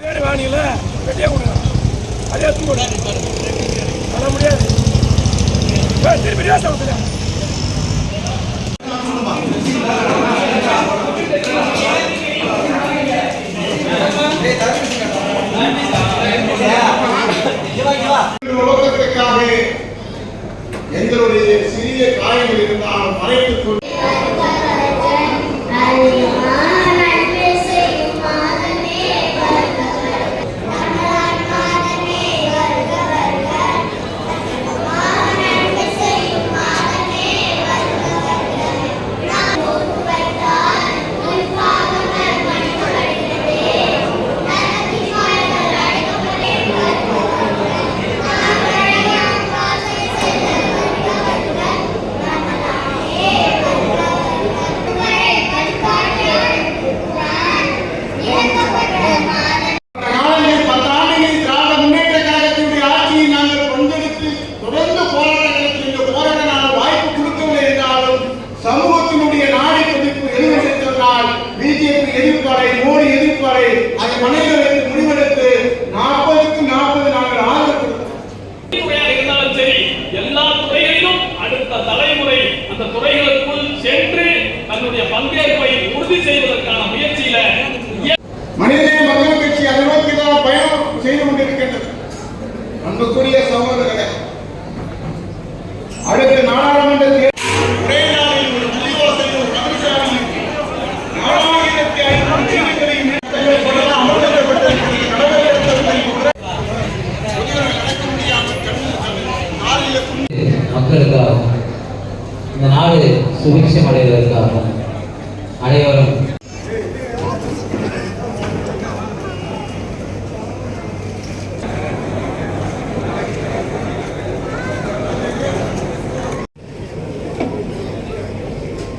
வேறு வாங்கில வெட்டியே கொடுங்க அதே தூங்க பண்ண முடியாது. ஏய், திருப்பி ரேஸ் ஆகுதுல உலகத்திற்காக எங்களுடைய சிறிய காயங்கள் இருந்தாலும் மறைத்துக் கொண்டு வைத்து முடிவெடுத்து நாற்பதுக்கு நாற்பது நாங்கள் ஆதரவு இருந்தாலும் சரி எல்லா துறைகளிலும் அடுத்த தலைமுறை அந்த துறைகளுக்குள் சென்று தன்னுடைய பங்கேற்பை உறுதி செய்வதற்கான முயற்சியில மனிதநேய மக்கள் கட்சி அதை நோக்கி தான் பயணம் செய்து கொண்டிருக்கின்றது. அன்புக்குரிய சகோதரர்களே அடுத்த நாடாளுமன்ற மக்களுக்காகவும் இந்த நாடு சுபிக்ஷம் அடைவதற்காகவும் அனைவரும்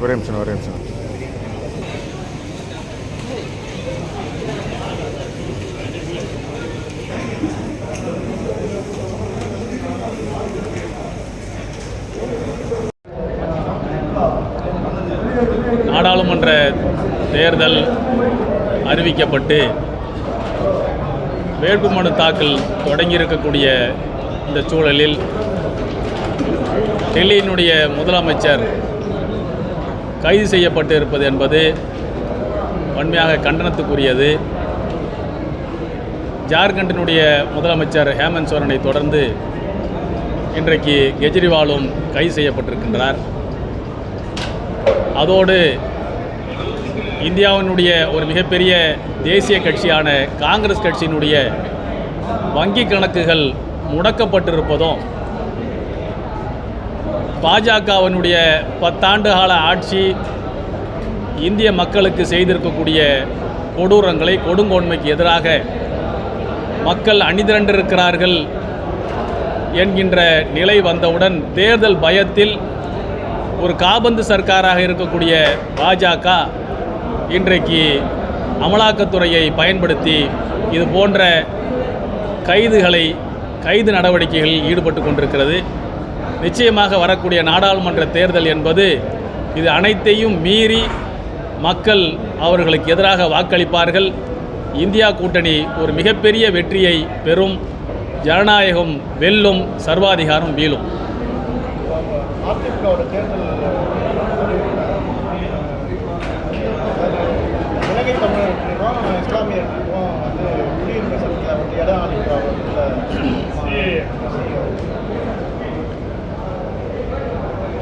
ஒரே நிமிஷம் ஒரே நிமிஷம். நாடாளுமன்ற தேர்தல் அறிவிக்கப்பட்டு வேட்புமனு தாக்கல் தொடங்கியிருக்கக்கூடிய இந்த சூழலில் டெல்லியினுடைய முதலமைச்சர் கைது செய்யப்பட்டு இருப்பது என்பது வன்மையாக கண்டனத்துக்குரியது. ஜார்க்கண்டினுடைய முதலமைச்சர் ஹேமந்த் சோரனை தொடர்ந்து இன்றைக்கு கெஜ்ரிவாலும் கைது செய்யப்பட்டிருக்கின்றார். அதோடு இந்தியாவினுடைய ஒரு மிகப்பெரிய தேசிய கட்சியான காங்கிரஸ் கட்சியினுடைய வங்கி கணக்குகள் முடக்கப்பட்டிருப்பதும் பாஜகவினுடைய பத்தாண்டு கால ஆட்சி இந்திய மக்களுக்கு செய்திருக்கக்கூடிய கொடூரங்களை கொடுங்கோன்மைக்கு எதிராக மக்கள் அணிதிரண்டிருக்கிறார்கள் என்கின்ற நிலை வந்தவுடன் தேர்தல் பயத்தில் ஒரு காபந்து சர்க்காராக இருக்கக்கூடிய பாஜக இன்றைக்கு அமலாக்கத்துறையை பயன்படுத்தி இது போன்ற கைதுகளை கைது நடவடிக்கைகளில் ஈடுபட்டு கொண்டிருக்கிறது. நிச்சயமாக வரக்கூடிய நாடாளுமன்ற தேர்தல் என்பது இது அனைத்தையும் மீறி மக்கள் அவர்களுக்கு எதிராக வாக்களிப்பார்கள். இந்தியா கூட்டணி ஒரு மிகப்பெரிய வெற்றியை பெறும். ஜனநாயகம் வெல்லும் சர்வாதிகாரம் வீழும் அதிமுகவோட தேர்தல் இலங்கை தமிழர்களுக்கும் இஸ்லாமியர்களுக்கும் வந்து குடியுரிமை சட்டத்தில் வந்து இடம்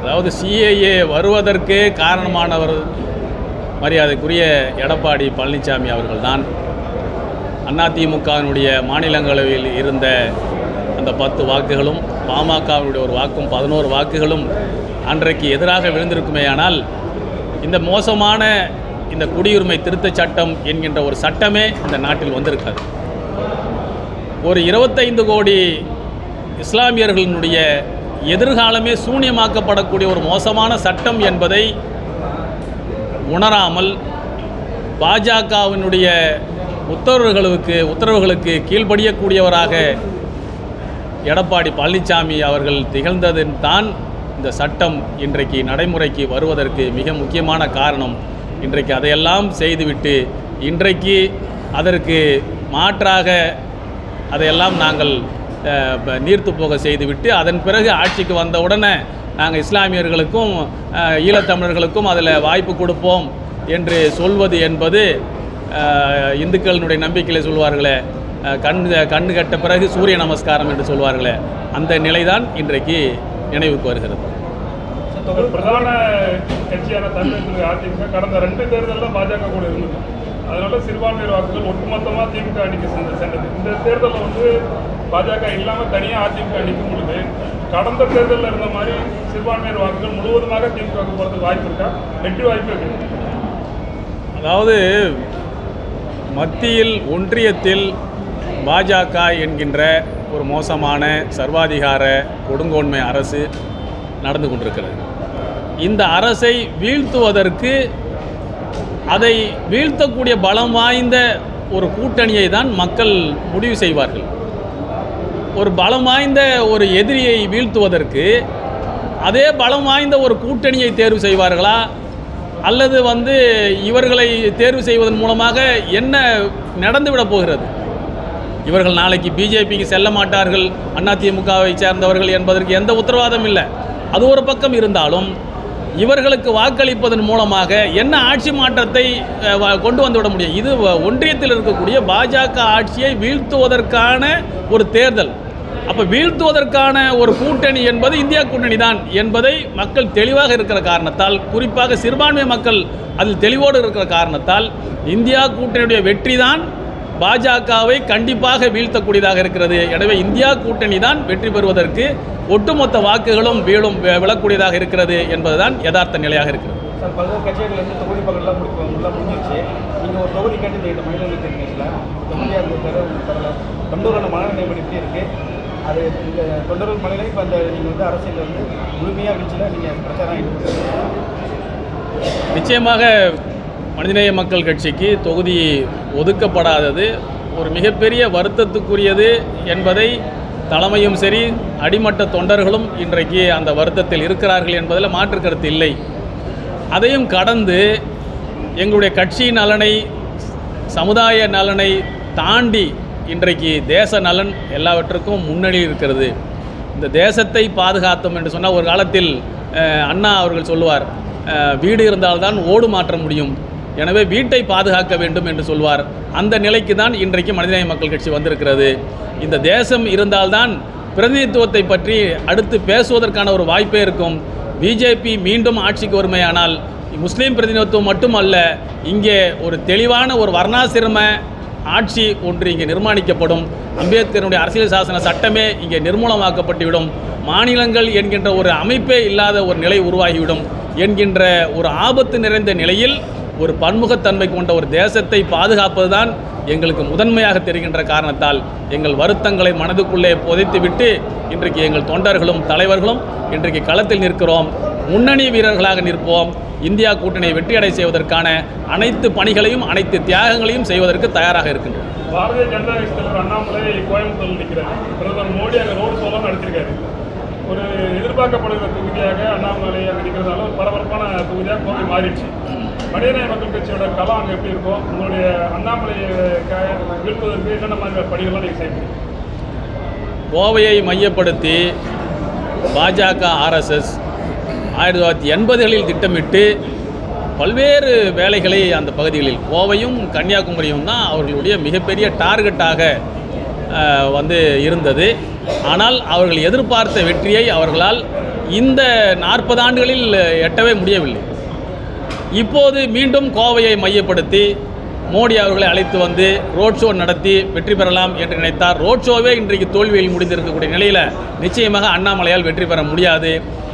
அதாவது சிஏஏ வருவதற்கு காரணமானவர் மரியாதைக்குரிய எடப்பாடி பழனிசாமி அவர்கள்தான். அதிமுகவினுடைய மாநிலங்களவையில் இருந்த அந்த பத்து வாக்குகளும் பாமகவினுடைய ஒரு வாக்கும் பதினோரு வாக்குகளும் அன்றைக்கு எதிராக விழுந்திருக்குமேயானால் இந்த மோசமான இந்த குடியுரிமை திருத்தச் சட்டம் என்கின்ற ஒரு சட்டமே இந்த நாட்டில் வந்திருக்காது. ஒரு இருபத்தைந்து கோடி இஸ்லாமியர்களினுடைய எதிர்காலமே சூனியமாக்கப்படக்கூடிய ஒரு மோசமான சட்டம் என்பதை உணராமல் பாஜகவினுடைய உத்தரவுகளுக்கு உத்தரவுகளுக்கு கீழ்ப்படியக்கூடியவராக எடப்பாடி பழனிசாமி அவர்கள் திகழ்ந்ததின் தான் இந்த சட்டம் இன்றைக்கு நடைமுறைக்கு வருவதற்கு மிக முக்கியமான காரணம். இன்றைக்கு அதையெல்லாம் செய்துவிட்டு இன்றைக்கு அதற்கு மாற்றாக அதையெல்லாம் நாங்கள் நீர்த்து போக செய்துவிட்டு அதன் பிறகு ஆட்சிக்கு வந்த உடனே நாங்கள் இஸ்லாமியர்களுக்கும் ஈழத்தமிழர்களுக்கும் அதில் வாய்ப்பு கொடுப்போம் என்று சொல்வது என்பது இந்துக்களினுடைய நம்பிக்கையில் சொல்வார்களே. கண் கண் கண்ணு கட்ட பிறகு சூரிய நமஸ்காரம் என்று சொல்வார்களே. அந்த நிலைதான் இன்றைக்கு நினைவுக்கு வருகிறது. பிரதான கட்சியான தமிழகத்தில் அதிமுக கடந்த ரெண்டு தேர்தலில் பாஜக கூட இருந்தது. அதனால சிறுபான்மையர் வாக்குகள் ஒட்டுமொத்தமாக திமுக அணிக்கு சென்று சென்றது. இந்த தேர்தலில் வந்து பாஜக இல்லாமல் தனியாக அதிமுக அணிக்கும் பொழுது கடந்த தேர்தலில் இருந்த மாதிரி சிறுபான்மையர் வாக்குகள் முழுவதுமாக திமுக போகிறதுக்கு வாய்ப்பு இருக்கா? வெற்றி வாய்ப்பு இருக்கு அதாவது மத்தியில் ஒன்றியத்தில் பாஜக என்கின்ற ஒரு மோசமான சர்வாதிகார கொடுங்கோன்மை அரசு நடந்து கொண்டிருக்கிறது. இந்த அரசை வீழ்த்துவதற்கு அதை வீழ்த்தக்கூடிய பலம் வாய்ந்த ஒரு கூட்டணியை தான் மக்கள் முடிவு செய்வார்கள். ஒரு பலம் வாய்ந்த ஒரு எதிரியை வீழ்த்துவதற்கு அதே பலம் வாய்ந்த ஒரு கூட்டணியை தேர்வு செய்வார்களா? அல்லது வந்து இவர்களை தேர்வு செய்வதன் மூலமாக என்ன நடந்துவிடப் போகிறது? இவர்கள் நாளைக்கு பிஜேபிக்கு செல்ல மாட்டார்கள் அதிமுகவை சேர்ந்தவர்கள் என்பதற்கு எந்த உத்தரவாதம் இல்லை. அது ஒரு பக்கம் இருந்தாலும் இவர்களுக்கு வாக்களிப்பதன் மூலமாக என்ன ஆட்சி மாற்றத்தை கொண்டு வந்துவிட முடியும்? இது வ- ஒன்றியத்தில் இருக்கக்கூடிய பாஜக ஆட்சியை வீழ்த்துவதற்கான ஒரு தேர்தல். அப்போ வீழ்த்துவதற்கான ஒரு கூட்டணி என்பது இந்தியா கூட்டணி தான் என்பதை மக்கள் தெளிவாக இருக்கிற காரணத்தால் குறிப்பாக சிறுபான்மை மக்கள் அதில் தெளிவோடு இருக்கிற காரணத்தால் இந்தியா கூட்டணியுடைய வெற்றி தான் பாஜகவை கண்டிப்பாக வீழ்த்தக்கூடியதாக இருக்கிறது. எனவே இந்தியா கூட்டணி தான் வெற்றி பெறுவதற்கு ஒட்டுமொத்த வாக்குகளும் வீழும் விழக்கூடியதாக இருக்கிறது என்பதுதான் யதார்த்த நிலையாக இருக்கிறது. அது இந்த தொண்டர்கள் மனநிலை இப்போ அந்த நீங்கள் வந்து அரசியல் வந்து முழுமையாக வீச்சில் நீங்கள் பிரச்சாரம் நிச்சயமாக மனிதநேய மக்கள் கட்சிக்கு தொகுதி ஒதுக்கப்படாதது. ஒரு மிகப்பெரிய வருத்தத்துக்குரியது என்பதை தலைமையும் சரி அடிமட்ட தொண்டர்களும் இன்றைக்கு அந்த வருத்தத்தில் இருக்கிறார்கள் என்பதில் மாற்று கருத்து இல்லை. அதையும் கடந்து எங்களுடைய கட்சி நலனை சமுதாய நலனை தாண்டி இன்றைக்கு தேச நலன் எல்லாவற்றுக்கும் முன்னணியில் இருக்கிறது. இந்த தேசத்தை பாதுகாத்தோம் என்று சொன்னால் ஒரு காலத்தில் அண்ணா அவர்கள் சொல்லுவார் வீடு இருந்தால்தான் ஓடு மாற்ற முடியும். எனவே வீட்டை பாதுகாக்க வேண்டும் என்று சொல்வார். அந்த நிலைக்கு தான் இன்றைக்கு மனிதநேய மக்கள் கட்சி வந்திருக்கிறது. இந்த தேசம் இருந்தால்தான் பிரதிநிதித்துவத்தை பற்றி அடுத்து பேசுவதற்கான ஒரு வாய்ப்பே இருக்கும். பிஜேபி மீண்டும் ஆட்சிக்கு வருமையானால் முஸ்லீம் பிரதிநிதித்துவம் மட்டுமல்ல இங்கே ஒரு தெளிவான ஒரு வர்ணாசிரம ஆட்சி ஒன்று இங்கே நிர்மாணிக்கப்படும். அம்பேத்கருடைய அரசியல் சாசன சட்டமே இங்கே நிர்மூலமாக்கப்பட்டுவிடும். மாநிலங்கள் என்கின்ற ஒரு அமைப்பே இல்லாத ஒரு நிலை உருவாகிவிடும். என்கின்ற ஒரு ஆபத்து நிறைந்த நிலையில் ஒரு பன்முகத்தன்மை கொண்ட ஒரு தேசத்தை பாதுகாப்பது தான் எங்களுக்கு முதன்மையாக தெரிகின்ற காரணத்தால் எங்கள் வருத்தங்களை மனதுக்குள்ளே புதைத்துவிட்டு இன்றைக்கு எங்கள் தொண்டர்களும் தலைவர்களும் இன்றைக்கு களத்தில் நிற்கிறோம். முன்னணி வீரர்களாக நிற்போம். இந்தியா கூட்டணியை வெற்றியடை செய்வதற்கான அனைத்து பணிகளையும் அனைத்து தியாகங்களையும் செய்வதற்கு தயாராக இருக்கின்றோம். பாரதிய ஜனதா கட்சி தலைவர் அண்ணாமலை கோயம்புத்தூர் நிற்கிறார். பிரதமர் மோடி அங்கே ரோடு ஷோலாம் நடத்திருக்காரு ஒரு எதிர்பார்க்கப்படுகிற தொகுதியாக அண்ணாமலை அங்கே நிற்கிறதால பரபரப்பான தொகுதியாக கோவை மாறிடுச்சு. மனிதநேய மக்கள் கட்சியோட களம் அங்கே எப்படி இருக்கும் உங்களுடைய அண்ணாமலை க- வீழ்ப்பதற்கு என்னென்ன மாதிரி பணிகள்லாம் நீங்கள் செய்வீங்க? கோவையை மையப்படுத்தி பாஜக ஆர்எஸ்எஸ் ஆயிரத்தி தொள்ளாயிரத்தி எண்பதுகளில் திட்டமிட்டு பல்வேறு வேலைகளை அந்த பகுதிகளில் கோவையும் கன்னியாகுமரியும் தான் அவர்களுடைய மிகப்பெரிய டார்கெட்டாக வந்து இருந்தது. ஆனால் அவர்கள் எதிர்பார்த்த வெற்றியை அவர்களால் இந்த நாற்பது ஆண்டுகளில் எட்டவே முடியவில்லை. இப்போது மீண்டும் கோவையை மையப்படுத்தி மோடி அவர்களை அழைத்து வந்து ரோட் ஷோ நடத்தி வெற்றி பெறலாம் என்று நினைத்தார். ரோட் ஷோவே இன்றைக்கு தோல்வியில் முடிந்திருக்கக்கூடிய நிலையில் நிச்சயமாக அண்ணாமலையால் வெற்றி பெற முடியாது.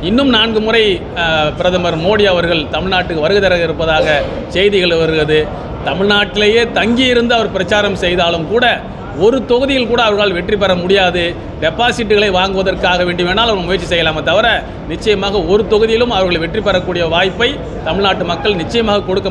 இன்னும் நான்கு முறை பிரதமர் மோடி அவர்கள் தமிழ்நாட்டுக்கு வருகை தர இருப்பதாக செய்திகள் வருகிறது. தமிழ்நாட்டிலேயே தங்கியிருந்து அவர் பிரச்சாரம் செய்தாலும் கூட ஒரு தொகுதியில் கூட அவர்களால் வெற்றி பெற முடியாது. டெபாசிட்டுகளை வாங்குவதற்காக வேண்டி வேணால் அவங்க முயற்சி செய்யலாமே தவிர நிச்சயமாக ஒரு தொகுதியிலும் அவர்கள் வெற்றி பெறக்கூடிய வாய்ப்பை தமிழ்நாட்டு மக்கள் நிச்சயமாக கொடுக்க